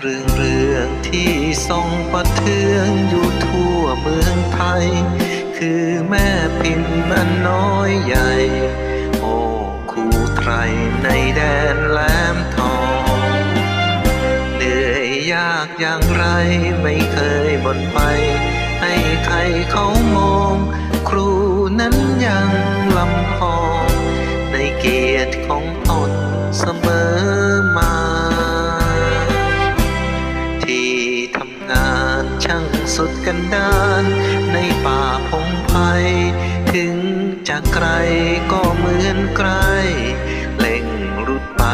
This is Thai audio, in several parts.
เรื่องเรื่องที่ทรงประเทืองอยู่ทั่วเมืองไทย คือแม่พิมพ์อันน้อยใหญ่ โอ้ครูไตรในแดนแหลมทองเหนื่อยยากอย่างไรไม่เคยบ่นไป ให้ใครเขามอง สุดกันดานในป่าพงไพรถึงจะไกลก็เหมือนไกลเล่งรุดไป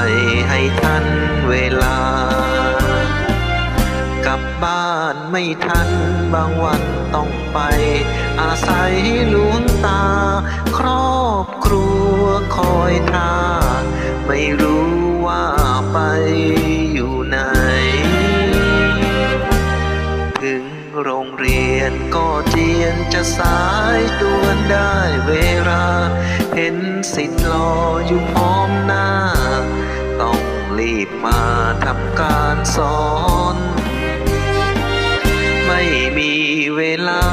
ให้ทันเวลา กลับบ้านไม่ทันบางวันต้องไป อาศัยหลวงตา รียนก็เจียนจะสายตัวนได้เวลา เห็นสิทธิ์รออยู่พร้อมหน้า ต้องรีบมาทำการสอน ไม่มีเวลา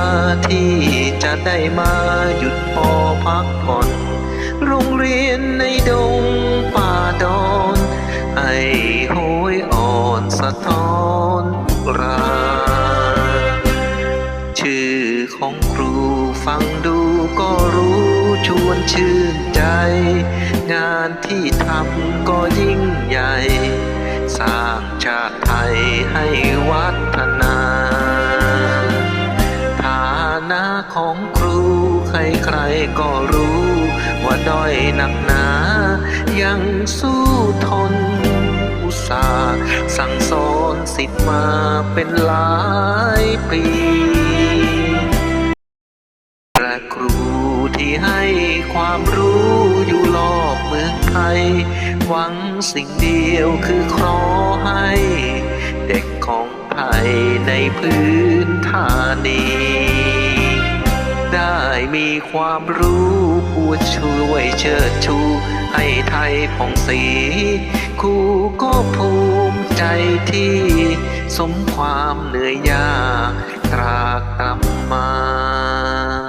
ที่จะได้มาหยุดพอพักผ่อนโรงเรียนในดงป่าดอน ไอ้โหยอ่อนสะท้อน ชื่นใจ งานที่ทำก็ยิ่งใหญ่ สร้างชาติไทยให้วัฒนา ฐานะของครูใครๆก็รู้ ว่าด้อยหนักหนา ยังสู้ทนอุตสาห์สั่งสอนสิทธิ์มาเป็นหลายปี ที่ให้ความรู้อยู่รอบเมืองไทย หวังสิ่งเดียวคือขอให้ เด็กของไทยในพื้นฐานี ได้มีความรู้ผู้ช่วยเชิดชู ให้ไทยผ่องสีครูก็ภูมิใจที่สมความเหนื่อยยากตรากตรำมา